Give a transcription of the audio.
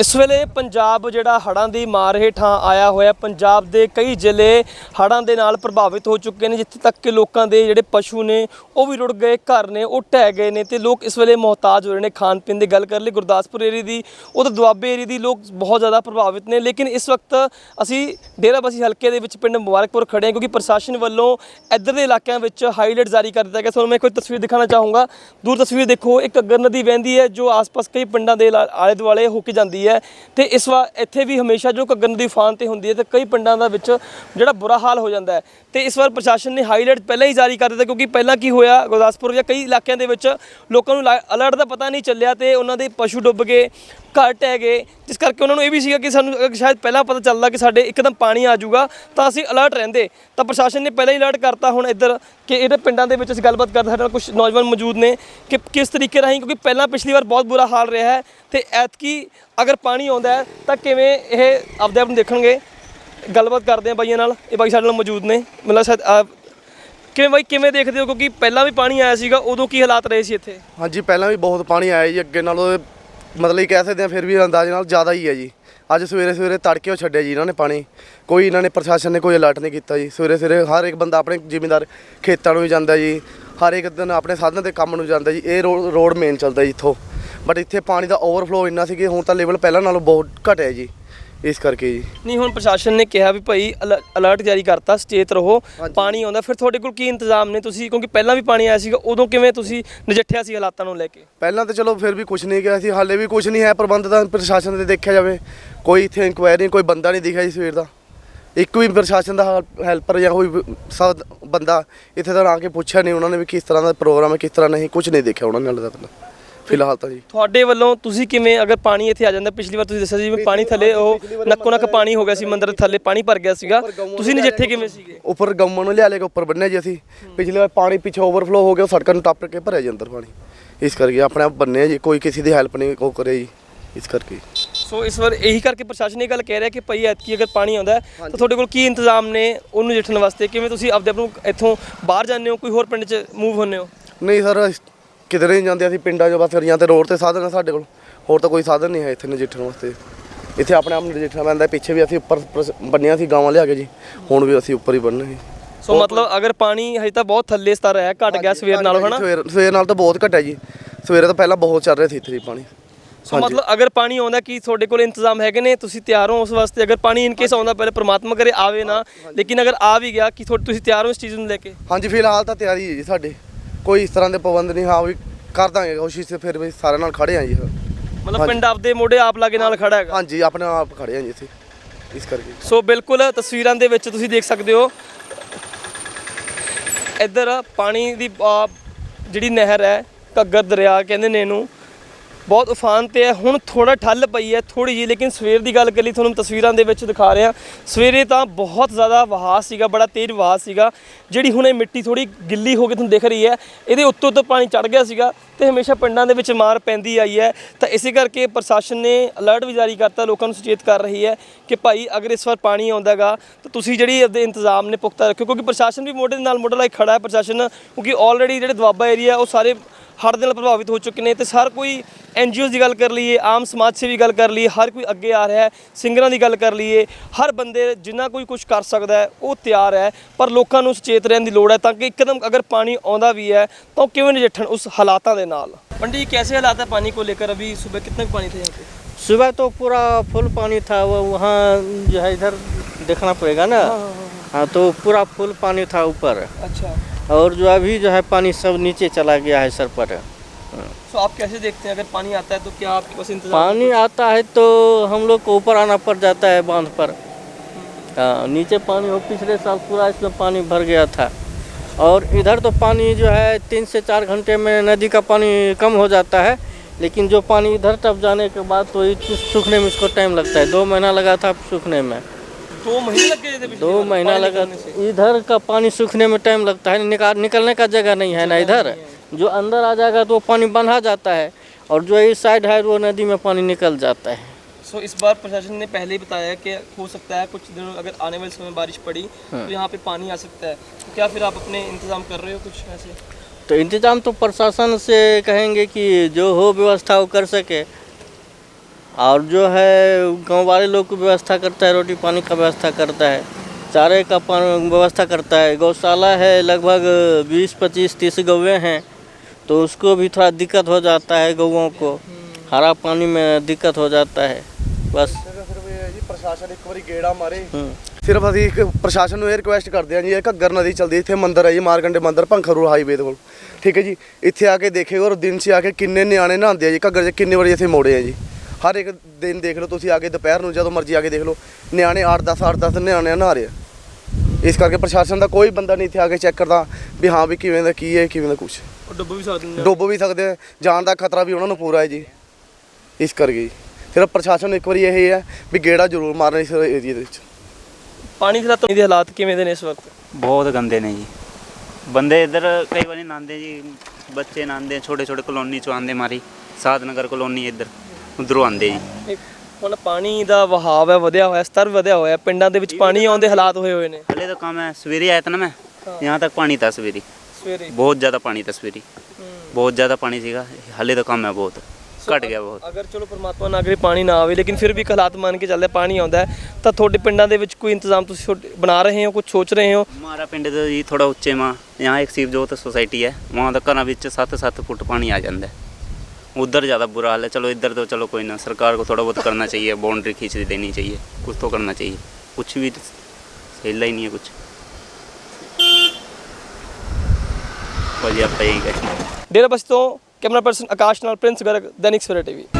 ਇਸ ਵੇਲੇ ਪੰਜਾਬ ਜਿਹੜਾ ਹੜ੍ਹਾਂ ਦੀ ਮਾਰ ਹੇਠਾਂ ਆਇਆ ਹੋਇਆ, ਪੰਜਾਬ ਦੇ ਕਈ ਜ਼ਿਲ੍ਹੇ ਹੜ੍ਹਾਂ ਦੇ ਨਾਲ ਪ੍ਰਭਾਵਿਤ ਹੋ ਚੁੱਕੇ ਨੇ, ਜਿੱਥੇ ਤੱਕ ਕਿ ਲੋਕਾਂ ਦੇ ਜਿਹੜੇ ਪਸ਼ੂ ਨੇ, ਉਹ ਵੀ ਰੁੜ ਗਏ, ਘਰ ਨੇ, ਉਹ ਢਹਿ ਗਏ ਨੇ ਤੇ ਲੋਕ ਇਸ ਵੇਲੇ ਮੁਹਤਾਜ ਹੋ ਰਹੇ ਨੇ ਖਾਣ ਪੀਣ ਦੀ ਗੱਲ ਕਰ ਲਈ। ਗੁਰਦਾਸਪੁਰ ਏਰੀਏ ਦੀ ਉਹ ਤਾਂ ਦੁਆਬੇ ਏਰੀਏ ਦੀ ਲੋਕ ਬਹੁਤ ਜ਼ਿਆਦਾ ਪ੍ਰਭਾਵਿਤ ਨੇ, ਲੇਕਿਨ ਇਸ ਵਕਤ ਅਸੀਂ ਡੇਰਾਬੱਸੀ ਹਲਕੇ ਦੇ ਵਿੱਚ ਪਿੰਡ ਮੁਬਾਰਕਪੁਰ ਖੜੇ ਹਾਂ, ਕਿਉਂਕਿ ਪ੍ਰਸ਼ਾਸਨ ਵੱਲੋਂ ਇੱਧਰ ਦੇ ਇਲਾਕਿਆਂ ਵਿੱਚ ਹਾਈ ਅਲਰਟ ਜਾਰੀ ਕਰ ਦਿੱਤਾ ਗਿਆ। ਤੁਹਾਨੂੰ ਮੈਂ ਕੋਈ ਤਸਵੀਰ ਦਿਖਾਉਣਾ ਚਾਹੂੰਗਾ। ਦੂਰ ਤਸਵੀਰ ਦੇਖੋ, ਇੱਕ ਅੱਗਰ ਨਦੀ ਵਹਿੰਦੀ ਹੈ, ਜੋ ਆਸ-ਪਾਸ ਕਈ ਪਿੰਡਾਂ ਦੇ ਲਾ- ਆਲੇ ਦੁਆਲੇ ਹੋ ਕੇ ਜਾਂਦੀ ਹੈ। ਤੇ ਇਸ ਵਾਰ ਇੱਥੇ ਵੀ ਹਮੇਸ਼ਾ ਜੋ ਘੱਗਰ ਦੀ ਫਾਨ ਤੇ ਹੁੰਦੀ ਹੈ ਤੇ ਕਈ ਪਿੰਡਾਂ ਦਾ ਵਿੱਚ ਜਿਹੜਾ ਬੁਰਾ ਹਾਲ ਹੋ ਜਾਂਦਾ ਹੈ। ਤੇ ਇਸ ਵਾਰ ਪ੍ਰਸ਼ਾਸਨ ਨੇ ਹਾਈ ਪਹਿਲਾਂ ਹੀ ਜਾਰੀ ਕਰ ਦਿੱਤਾ ਕਿਉਂਕਿ ਪਹਿਲਾਂ ਕੀ ਹੋਇਆ, ਗੁਰਦਾਸਪੁਰ ਜਾਂ ਕਈ ਇਲਾਕਿਆਂ ਦੇ ਵਿੱਚ ਲੋਕਾਂ ਨੂੰ ਅਲਰਟ ਦਾ ਪਤਾ ਨਹੀਂ ਚੱਲਿਆ ਤੇ ਉਹਨਾਂ ਦੇ ਪਸ਼ੂ ਡੁੱਬ ਗਏ। ਘੱਟ ਹੈਗੇ। ਜਿਸ ਕਰਕੇ ਉਹਨਾਂ ਨੂੰ ਇਹ ਵੀ ਸੀਗਾ ਕਿ ਸਾਨੂੰ ਅਗਰ ਸ਼ਾਇਦ ਪਹਿਲਾਂ ਪਤਾ ਚੱਲਦਾ ਕਿ ਸਾਡੇ ਇੱਕਦਮ ਪਾਣੀ ਆ ਜਾਊਗਾ ਤਾਂ ਅਸੀਂ ਅਲਰਟ ਰਹਿੰਦੇ। ਤਾਂ ਪ੍ਰਸ਼ਾਸਨ ਨੇ ਪਹਿਲਾਂ ਹੀ ਅਲਰਟ ਕਰਤਾ ਹੁਣ ਇੱਧਰ ਕਿ ਇਹਦੇ ਪਿੰਡਾਂ ਦੇ ਵਿੱਚ ਅਸੀਂ ਗੱਲਬਾਤ ਕਰਦੇ ਸਾਡੇ ਨਾਲ ਕੁਝ ਨੌਜਵਾਨ ਮੌਜੂਦ ਨੇ ਕਿ ਕਿਸ ਤਰੀਕੇ ਰਾਹੀਂ ਕਿਉਂਕਿ ਪਹਿਲਾਂ ਪਿਛਲੀ ਵਾਰ ਬਹੁਤ ਬੁਰਾ ਹਾਲ ਰਿਹਾ ਹੈ ਤੇ ਐਤਕੀ ਅਗਰ ਪਾਣੀ ਆਉਂਦਾ ਹੈ ਤਾਂ ਕਿਵੇਂ ਇਹ ਆਪਦੇ ਆਪ ਨੂੰ ਦੇਖਣਗੇ? ਗੱਲਬਾਤ ਕਰਦੇ ਆ ਬਾਈਆਂ ਨਾਲ। ਇਹ ਬਾਈ ਸਾਡੇ ਨਾਲ ਮੌਜੂਦ ਨੇ। ਮਤਲਬ ਸ਼ਾਇਦ ਅਹ, ਕਿਵੇਂ ਬਾਈ ਕਿਵੇਂ ਦੇਖਦੇ ਹੋ? ਕਿਉਂਕਿ ਪਹਿਲਾਂ ਵੀ ਪਾਣੀ ਆਇਆ ਸੀਗਾ ਉਦੋਂ ਕੀ ਹਾਲਾਤ ਰਹੇ ਸੀ ਇੱਥੇ? ਹਾਂਜੀ ਪਹਿਲਾਂ ਵੀ ਬਹੁਤ ਪਾਣੀ ਆਇਆ ਜੀ। ਅੱਗੇ ਨਾਲੋਂ ਮਤਲਬ ਹੀ ਕਹਿ ਸਕਦੇ ਆ ਫਿਰ ਵੀ ਅੰਦਾਜ਼ ਨਾਲ ਜ਼ਿਆਦਾ ਹੀ ਹੈ ਜੀ। ਅੱਜ ਸਵੇਰੇ ਸਵੇਰੇ ਤੜਕੇ ਉਹ ਛੱਡਿਆ ਜੀ ਇਹਨਾਂ ਨੇ ਪਾਣੀ। ਕੋਈ ਇਹਨਾਂ ਨੇ ਪ੍ਰਸ਼ਾਸਨ ਨੇ ਕੋਈ ਅਲਰਟ ਨਹੀਂ ਕੀਤਾ ਜੀ। ਸਵੇਰੇ ਸਵੇਰੇ ਹਰ ਇੱਕ ਬੰਦਾ ਆਪਣੇ ਜ਼ਿਮੀਂਦਾਰ ਖੇਤਾਂ ਨੂੰ ਵੀ ਜਾਂਦਾ ਜੀ। ਹਰ ਇੱਕ ਦਿਨ ਆਪਣੇ ਸਾਧਨ ਤੇ ਕੰਮ ਨੂੰ ਜਾਂਦਾ ਜੀ। ਇਹ ਰੋ- ਰੋਡ ਮੇਨ ਚੱਲਦਾ ਜੀ ਇੱਥੋਂ। ਬਟ ਇੱਥੇ ਪਾਣੀ ਦਾ ਓਵਰਫਲੋ ਇੰਨਾ ਸੀ ਕਿ ਹੁਣ ਤਾਂ ਲੈਵਲ ਪਹਿਲਾਂ ਨਾਲੋਂ ਬਹੁਤ ਘਟਿਆ ਜੀ। ਇਸ ਕਰਕੇ ਜੀ। ਨਹੀਂ ਹੁਣ ਪ੍ਰਸ਼ਾਸਨ ਨੇ ਕਿਹਾ ਵੀ ਭਾਈ ਅਲ- ਅਲਰਟ ਜਾਰੀ ਕਰਤਾ ਸਚੇਤ ਰਹੋ ਪਾਣੀ ਆਉਂਦਾ। ਫਿਰ ਤੁਹਾਡੇ ਕੋਲ ਕੀ ਇੰਤਜ਼ਾਮ ਨੇ ਤੁਸੀਂ? ਕਿਉਂਕਿ ਪਹਿਲਾਂ ਵੀ ਪਾਣੀ ਆਇਆ ਸੀਗਾ ਉਦੋਂ ਕਿਵੇਂ ਤੁਸੀਂ ਨਜਿੱਠਿਆ ਸੀ ਹਾਲਾਤਾਂ ਨੂੰ ਲੈ ਕੇ? ਪਹਿਲਾਂ ਤਾਂ ਚਲੋ ਫਿਰ ਵੀ ਕੁਝ ਨਹੀਂ ਗਿਆ ਸੀ ਹਾਲੇ ਵੀ ਕੁਝ ਨਹੀਂ ਹੈ ਪ੍ਰਬੰਧ ਤਾਂ ਪ੍ਰਸ਼ਾਸਨ ਦੇ ਦੇਖਿਆ ਜਾਵੇ। ਕੋਈ ਇੱਥੇ ਇਨਕੁਆਇਰੀ ਕੋਈ ਬੰਦਾ ਨਹੀਂ ਦਿਖਿਆ ਜੀ ਸਵੇਰ ਦਾ। ਇੱਕ ਵੀ ਪ੍ਰਸ਼ਾਸਨ ਦਾ ਹੈਲਪਰ ਜਾਂ ਕੋਈ ਵੀ ਸਭ ਬੰਦਾ ਇੱਥੇ ਤਾਂ ਆ ਕੇ ਪੁੱਛਿਆ ਨਹੀਂ ਉਹਨਾਂ ਨੇ ਵੀ ਕਿਸ ਤਰ੍ਹਾਂ ਦਾ ਪ੍ਰੋਗਰਾਮ ਹੈ ਕਿਸ ਤਰ੍ਹਾਂ ਨਹੀਂ ਕੁਝ ਨਹੀਂ ਦੇਖਿਆ ਉਹਨਾਂ ਨੇ ਹਾਲੇ ਤੱਕ ਫਿਲਹਾਲ ਤਾਂ ਜੀ। ਤੁਹਾਡੇ ਵੱਲੋਂ ਤੁਸੀਂ ਕਿਵੇਂ ਅਗਰ ਪਾਣੀ ਇੱਥੇ ਆ ਜਾਂਦਾ ਪਿਛਲੀ ਵਾਰ ਤੁਸੀਂ ਦੱਸਿਆ ਸੀ ਵੀ ਪਾਣੀ ਥੱਲੇ ਉਹ ਨੱਕੋ ਨੱਕ ਪਾਣੀ ਹੋ ਗਿਆ ਸੀ ਮੰਦਰ ਥੱਲੇ ਪਾਣੀ ਭਰ ਗਿਆ ਸੀਗਾ। ਤੁਸੀਂ ਨਜਿੱਠੇ ਕਿਵੇਂ ਸੀਗੇ? ਉੱਪਰ ਗੰਮਾ ਨੂੰ ਲਿਆ ਲੈ ਕੇ ਉੱਪਰ ਬੰਨਿਆ ਜੀ ਅਸੀਂ। ਪਿਛਲੇ ਵਾਰ ਪਾਣੀ ਪਿੱਛੇ ਓਵਰਫਲੋ ਹੋ ਗਿਆ ਉਹ ਸੜਕਾਂ ਨੂੰ ਟੱਪ ਕੇ ਭਰਿਆ ਜੀ ਅੰਦਰ ਪਾਣੀ। ਇਸ ਕਰਕੇ ਆਪਣੇ ਆਪ ਬੰਨਿਆ ਜੀ ਕੋਈ ਕਿਸੇ ਦੀ ਹੈਲਪ ਨਹੀਂ ਉਹ ਕਰੇ ਜੀ ਇਸ ਕਰਕੇ। ਸੋ ਇਸ ਵਾਰ ਇਹੀ ਕਰਕੇ ਪ੍ਰਸ਼ਾਸਨ ਇਹ ਗੱਲ ਕਹਿ ਰਿਹਾ ਕਿ ਭਾਈ ਐਤਕੀ ਅਗਰ ਪਾਣੀ ਆਉਂਦਾ ਹੈ ਤਾਂ ਤੁਹਾਡੇ ਕੋਲ ਕੀ ਇੰਤਜ਼ਾਮ ਨੇ ਉਹਨੂੰ ਨਜਿੱਠਣ ਵਾਸਤੇ? ਕਿਵੇਂ ਤੁਸੀਂ ਆਪਦੇ ਆਪ ਨੂੰ ਇੱਥੋਂ ਬਾਹਰ ਜਾਂਦੇ ਹੋ ਕੋਈ ਹੋਰ ਪਿੰਡ 'ਚ ਮੂਵ ਹੁੰਦੇ ਹੋ? ਨਹੀਂ ਸਰ ਕਿਧਰੇ ਨਹੀਂ ਜਾਂਦੇ ਅਸੀਂ ਪਿੰਡਾਂ 'ਚੋਂ ਬਸ ਫਿਰ ਜਾਂ ਤੇ ਰੋਡ ਤੇ ਸਾਧਨ ਆ ਸਾਡੇ ਕੋਲ। ਹੋਰ ਤਾਂ ਕੋਈ ਸਾਧਨ ਨਹੀਂ ਹੈ ਇੱਥੇ ਨਜਿੱਠਣ ਵਾਸਤੇ। ਇੱਥੇ ਆਪਣੇ ਆਪ ਨੂੰ ਨਜਿੱਠਣਾ ਪੈਂਦਾ ਪਿੱਛੇ ਵੀ ਅਸੀਂ ਉੱਪਰ ਬੰਨਿਆ ਸੀ ਗਾਵਾਂ ਲਿਆ ਕੇ ਜੀ ਹੁਣ ਵੀ ਅਸੀਂ ਉੱਪਰ ਹੀ ਬੰਨ੍ਹੇ ਸੀ। ਮਤਲਬ ਅਗਰ ਪਾਣੀ ਹਜੇ ਤਾਂ ਬਹੁਤ ਥੱਲੇ ਸਤਰ ਹੈ ਘਟ ਗਿਆ ਸਵੇਰ ਨਾਲੋਂ ਹਨਾ? ਸਵੇਰ ਸਵੇਰ ਨਾਲ ਤਾਂ ਬਹੁਤ ਘਟਿਆ ਜੀ। ਸਵੇਰੇ ਤਾਂ ਪਹਿਲਾਂ ਬਹੁਤ ਚੱਲ ਰਿਹਾ ਸੀ ਇੱਥੇ ਜੀ ਪਾਣੀ। ਸੋ ਮਤਲਬ ਅਗਰ ਪਾਣੀ ਆਉਂਦਾ ਕੀ ਤੁਹਾਡੇ ਕੋਲ ਇੰਤਜ਼ਾਮ ਹੈਗੇ ਨੇ ਤੁਸੀਂ ਤਿਆਰ ਹੋ ਉਸ ਵਾਸਤੇ ਅਗਰ ਪਾਣੀ ਇਨ ਕੇਸ ਆਉਂਦਾ ਪਹਿਲੇ ਪ੍ਰਮਾਤਮਾ ਕਰੇ ਆਵੇ ਨਾ। ਲੇਕਿਨ ਅਗਰ ਆ ਵੀ ਗਿਆ ਕੀ ਤੁਸੀਂ ਤਿਆਰ ਹੋ ਇਸ ਚੀਜ਼ ਨੂੰ ਲੈ ਕੇ? ਹਾਂਜੀ ਫਿਲਹਾਲ ਤਾਂ ਤਿਆਰੀ ਹੈ ਜੀ ਸਾਡੇ। ਕੋਈ ਇਸ ਤਰ੍ਹਾਂ ਦੇ ਪਾਬੰਦ ਨਹੀਂ ਹਾਂ ਵੀ ਕਰ ਦਾਂਗੇ ਕੋਸ਼ਿਸ਼ ਤੇ ਫਿਰ ਵੀ ਸਾਰਿਆਂ ਨਾਲ ਖੜੇ ਆ ਜੀ ਮਤਲਬ ਪਿੰਡ ਆਪਦੇ ਮੋਢੇ ਆਪ ਲਾਗੇ ਨਾਲ ਖੜਾ ਹੈਗਾ? ਹਾਂਜੀ ਆਪਣੇ ਆਪ ਖੜੇ ਆ ਜੀ ਇੱਥੇ ਇਸ ਕਰਕੇ। ਸੋ ਬਿਲਕੁਲ ਤਸਵੀਰਾਂ ਦੇ ਵਿੱਚ ਤੁਸੀਂ ਦੇਖ ਸਕਦੇ ਹੋ ਇੱਧਰ ਪਾਣੀ ਦੀ ਜਿਹੜੀ ਨਹਿਰ ਹੈ ਘੱਗਰ ਦਰਿਆ ਕਹਿੰਦੇ ਨੇ ਇਹਨੂੰ ਬਹੁਤ ਉਫਾਨ ਤੇ ਹੈ। ਹੁਣ ਥੋੜਾ ਠੱਲ ਪਈ ਹੈ ਥੋੜੀ ਜੀ ਲੇਕਿਨ ਸਵੇਰ ਦੀ ਗੱਲ ਕਰੀ ਤੁਹਾਨੂੰ ਤਸਵੀਰਾਂ ਦੇ ਵਿੱਚ ਦਿਖਾ ਰਿਹਾ। ਸਵੇਰੇ ਤਾਂ ਬਹੁਤ ਜ਼ਿਆਦਾ ਵਹਾਅ ਸੀਗਾ, ਬੜਾ ਤੇਜ਼ ਵਹਾਅ ਸੀਗਾ। ਜਿਹੜੀ ਹੁਣ ਇਹ ਮਿੱਟੀ ਥੋੜੀ ਗਿੱਲੀ ਹੋ ਕੇ ਤੁਹਾਨੂੰ ਦਿਖ ਰਹੀ ਹੈ, ਇਹਦੇ ਉੱਤੋਂ ਉੱਤੋਂ ਪਾਣੀ ਚੜ ਗਿਆ ਸੀਗਾ ਤੇ ਹਮੇਸ਼ਾ ਪਿੰਡਾਂ ਦੇ ਵਿੱਚ ਮਾਰ ਪੈਂਦੀ ਆਈ ਹੈ। ਤਾਂ ਇਸੇ ਕਰਕੇ ਪ੍ਰਸ਼ਾਸਨ ਨੇ ਅਲਰਟ ਵੀ ਜਾਰੀ ਕਰਤਾ, ਲੋਕਾਂ ਨੂੰ ਸੁਚੇਤ ਕਰ ਰਹੀ ਹੈ ਕਿ ਭਾਈ, ਅਗਰ ਇਸ ਵਾਰ ਪਾਣੀ ਆਉਂਦਾਗਾ ਤਾਂ ਤੁਸੀਂ ਜਿਹੜੀ ਇਹਦੇ ਇੰਤਜ਼ਾਮ ਨੇ ਪੁਖਤਾ ਰੱਖਿਓ, ਕਿਉਂਕਿ ਪ੍ਰਸ਼ਾਸਨ ਵੀ ਮੋਢੇ ਦੇ ਨਾਲ ਮੋਢਾ ਲਾਈ ਖੜਾ ਹੈ, ਪ੍ਰਸ਼ਾਸਨ, ਕਿਉਂਕਿ ਆਲਰੇਡੀ ਜਿਹੜੇ ਦੁਆਬਾ ਏਰੀਆ, ਉਹ ਸਾਰੇ ਹੜ੍ਹ ਦੇ ਨਾਲ ਪ੍ਰਭਾਵਿਤ ਹੋ ਚੁੱਕੇ ਨੇ ਤੇ ਹਰ ਕੋਈ ਐਨਜੀਓਜ਼ ਦੀ ਗੱਲ ਕਰ ਲਈਏ ਆਮ ਸਮਾਜ ਸੇਵੀ ਗੱਲ ਕਰ ਲਈਏ ਹਰ ਕੋਈ ਅੱਗੇ ਆ ਰਿਹਾ ਹੈ ਸਿੰਗਰਾਂ ਦੀ ਗੱਲ ਕਰ ਲਈਏ ਹਰ ਬੰਦੇ ਜਿੰਨਾ ਕੋਈ ਕੁਝ ਕਰ ਸਕਦਾ ਹੈ ਉਹ ਤਿਆਰ ਹੈ ਪਰ ਲੋਕਾਂ ਨੂੰ ਸੁਚੇਤ ਰਹਿਣ ਦੀ ਲੋੜ ਹੈ ਤਾਂ ਕਿ ਇੱਕਦਮ ਅਗਰ ਪਾਣੀ ਆਉਂਦਾ ਵੀ ਹੈ ਤਾਂ ਉਹ ਕਿਵੇਂ ਨਜਿੱਠਣ ਉਸ ਹਾਲਾਤਾਂ ਦੇ ਨਾਲ पंडित जी कैसे हालात है पानी को लेकर अभी सुबह कितना पानी था यहाँ पे सुबह तो पूरा फुल पानी था वो वहाँ जो है इधर देखना पड़ेगा ना हाँ तो पूरा फुल पानी था ऊपर अच्छा और जो अभी जो है पानी सब नीचे चला गया है सर पर। तो आप कैसे देखते हैं? अगर पानी आता है तो क्या आपके पास इंतज़ाम पानी आता है तो हम लोग को ऊपर आना पड़ जाता है बाँध पर। हाँ नीचे पानी हो पिछले साल पूरा इसमें पानी भर गया था। और इधर तो पानी जो है तीन से चार घंटे में नदी का पानी कम हो जाता है लेकिन जो पानी इधर टप जाने के बाद तो सूखने में इसको टाइम लगता है। दो महीना लगा था सूखने में। दो महीने लग गए थे दो महीना लगा इधर का पानी सूखने में टाइम लगता है निकाल निकलने का जगह नहीं है ना इधर। जो अंदर आ जाएगा तो पानी बंधा जाता है और जो इस साइड है वो नदी में पानी निकल जाता है। सो इस बार प्रशासन ने पहले ही बताया कि हो सकता है कुछ दिनों अगर आने वाले समय बारिश पड़ी तो यहाँ पे पानी आ सकता है। तो क्या फिर आप अपने इंतज़ाम कर रहे हो कुछ ऐसे? तो इंतज़ाम तो प्रशासन से कहेंगे कि जो हो व्यवस्था वो कर सके। और जो है गांव वाले लोग को व्यवस्था करता है रोटी पानी का व्यवस्था करता है चारे का पानी व्यवस्था करता है गौशाला है लगभग बीस पच्चीस तीस गौवें हैं तो उसको भी थोड़ा दिक्कत हो जाता है गौओं को हरा पानी में दिक्कत हो जाता है बस ਸਿਰਫ ਇਹ ਹੈ ਜੀ ਪ੍ਰਸ਼ਾਸਨ ਇੱਕ ਵਾਰੀ ਗੇੜਾ ਮਾਰੇ हम्म। ਸਿਰਫ ਅਸੀਂ ਇੱਕ ਪ੍ਰਸ਼ਾਸਨ ਨੂੰ ਇਹ ਰਿਕੁਐਸਟ ਕਰਦੇ ਹਾਂ ਜੀ ਇਹ ਘੱਗਰ ਨਦੀ ਚਲਦੀ ਇੱਥੇ ਮੰਦਿਰ ਹੈ ਜੀ ਮਾਰਕੰਡੇ ਮੰਦਿਰ ਭੰਖਰੂ ਹਾਈਵੇ ਦੇ ਕੋਲ ਠੀਕ ਹੈ ਜੀ ਇੱਥੇ ਆ ਕੇ ਦੇਖਿਓ ਔਰ ਦਿਨ 'ਚ ਆ ਕੇ ਕਿੰਨੇ ਨਿਆਣੇ ਨਹਾਉਂਦੇ ਆ ਜੀ ਘੱਗਰ 'ਚ ਕਿੰਨੇ ਵਾਰੀ ਇੱਥੇ ਮੋੜੇ ਆ ਜੀ ਹਰ ਇੱਕ ਦਿਨ ਦੇਖ ਲਓ ਤੁਸੀਂ ਆ ਕੇ ਦੁਪਹਿਰ ਨੂੰ ਜਦੋਂ ਮਰਜ਼ੀ ਆ ਕੇ ਦੇਖ ਲਓ ਨਿਆਣੇ 8-10 8-10 ਨਿਆਣੇ ਨਹਾ ਰਹੇ ਇਸ ਕਰਕੇ ਪ੍ਰਸ਼ਾਸਨ ਦਾ ਕੋਈ ਬੰਦਾ ਨਹੀਂ ਇੱਥੇ ਆ ਕੇ ਚੈੱਕ ਕਰਦਾ ਵੀ ਹਾਂ ਵੀ ਕਿਵੇਂ ਦਾ ਕੀ ਹੈ ਕਿਵੇਂ ਦਾ ਕੁਝ ਡੁੱਬ ਵੀ ਸਕਦੇ ਨੇ। ਡੁੱਬ ਵੀ ਸਕਦੇ ਆ ਜਾਣ ਦਾ ਖਤਰਾ ਵੀ ਉਹਨਾਂ ਨੂੰ ਪੂਰਾ ਹੈ ਜੀ। ਇਸ ਕਰਕੇ ਜੀ। ਸਿਰਫ ਪ੍ਰਸ਼ਾਸਨ ਨੂੰ ਇੱਕ ਵਾਰੀ ਇਹ ਹੈ ਵੀ ਗੇੜਾ ਜ਼ਰੂਰ ਮਾਰਨਾ ਇਸ ਏਰੀਆ ਦੇ ਵਿੱਚ। ਪਾਣੀ ਖਤਰਾ ਦੇ ਹਾਲਾਤ ਕਿਵੇਂ ਦੇ ਨੇ ਇਸ ਵਕਤ? ਬਹੁਤ ਗੰਦੇ ਨੇ ਜੀ। ਬੰਦੇ ਇੱਧਰ ਕਈ ਵਾਰੀ ਨਾਂਦੇ ਜੀ ਬੱਚੇ ਨਾਂਦੇ ਛੋਟੇ ਛੋਟੇ ਕਲੋਨੀ ਚ ਆਂਦੇ ਮਾਰੀ ਸਾਧਨਗਰ ਕਲੋਨੀ ਇੱਧਰ। ਉਧਰੋਂ ਆਉਂਦੇ ਜੀ। ਹੁਣ ਪਾਣੀ ਦਾ ਵਹਾਅ ਹੈ ਵਧਿਆ ਹੋਇਆ ਸਤਰ ਵਧਿਆ ਹੋਇਆ ਪਿੰਡਾਂ ਦੇ ਵਿੱਚ ਪਾਣੀ ਆਉਣ ਦੇ ਹਾਲਾਤ ਹੋਏ ਹੋਏ ਨੇ। ਹਲੇ ਤਾਂ ਕੰਮ ਹੈ ਸਵੇਰੇ ਆਇਆ ਤਾਂ ਨਾ ਮੈਂ ਯਹਾਂ ਤੱਕ ਪਾਣੀ ਤਾਂ ਸਵੇਰੇ। ਸਵੇਰੇ। ਬਹੁਤ ਜ਼ਿਆਦਾ ਪਾਣੀ ਤਾਂ ਸਵੇਰੇ। ਬਹੁਤ ਜ਼ਿਆਦਾ ਪਾਣੀ ਸੀਗਾ ਹਲੇ ਤਾਂ ਕੰਮ ਹੈ ਬਹੁਤ। ਘਟ ਗਿਆ ਬਹੁਤ। ਅਗਰ ਚਲੋ ਪਰਮਾਤਮਾ ਨਾ ਕਰੇ ਪਾਣੀ ਨਾ ਆਵੇ ਲੇਕਿਨ ਫਿਰ ਵੀ ਇੱਕ ਹਾਲਾਤ ਮੰਨ ਕੇ ਚੱਲਦੇ ਪਾਣੀ ਆਉਂਦਾ ਤਾਂ ਤੁਹਾਡੇ ਪਿੰਡਾਂ ਦੇ ਵਿੱਚ ਕੋਈ ਇੰਤਜ਼ਾਮ ਤੁਸੀਂ ਬਣਾ ਰਹੇ ਹੋ ਕੁਝ ਸੋਚ ਰਹੇ ਹੋ? ਹਮਾਰਾ ਪਿੰਡ ਦਾ ਜੀ ਥੋੜਾ ਉੱਚੇ ਮਾਂ ਯਹਾਂ ਇੱਕ ਸੀਵਜੋਤ ਸੋਸਾਇਟੀ ਹੈ ਵਹਾਂ ਦਾ ਘਰਾਂ ਵਿੱਚ 7-7 ਫੁੱਟ ਪਾਣੀ ਆ ਜਾਂਦਾ उधर ज़्यादा बुरा हाल है चलो इधर तो चलो कोई ना सरकार को थोड़ा बहुत करना चाहिए बाउंड्री खींच देनी चाहिए कुछ तो करना चाहिए कुछ भी हिला ही नहीं है कुछ ਬਸ ਜੀ ਆਪਾਂ ਇਹੀ ਕਹਿੰਦੇ ਡੇਰਾ ਬਸਤੀ ਤੋਂ ਕੈਮਰਾ ਪਰਸਨ ਆਕਾਸ਼ ਨਾਲ ਪ੍ਰਿੰਸ ਗਰਗ ਦੈਨਿਕ ਸਵੇਰਾ ਟੀਵੀ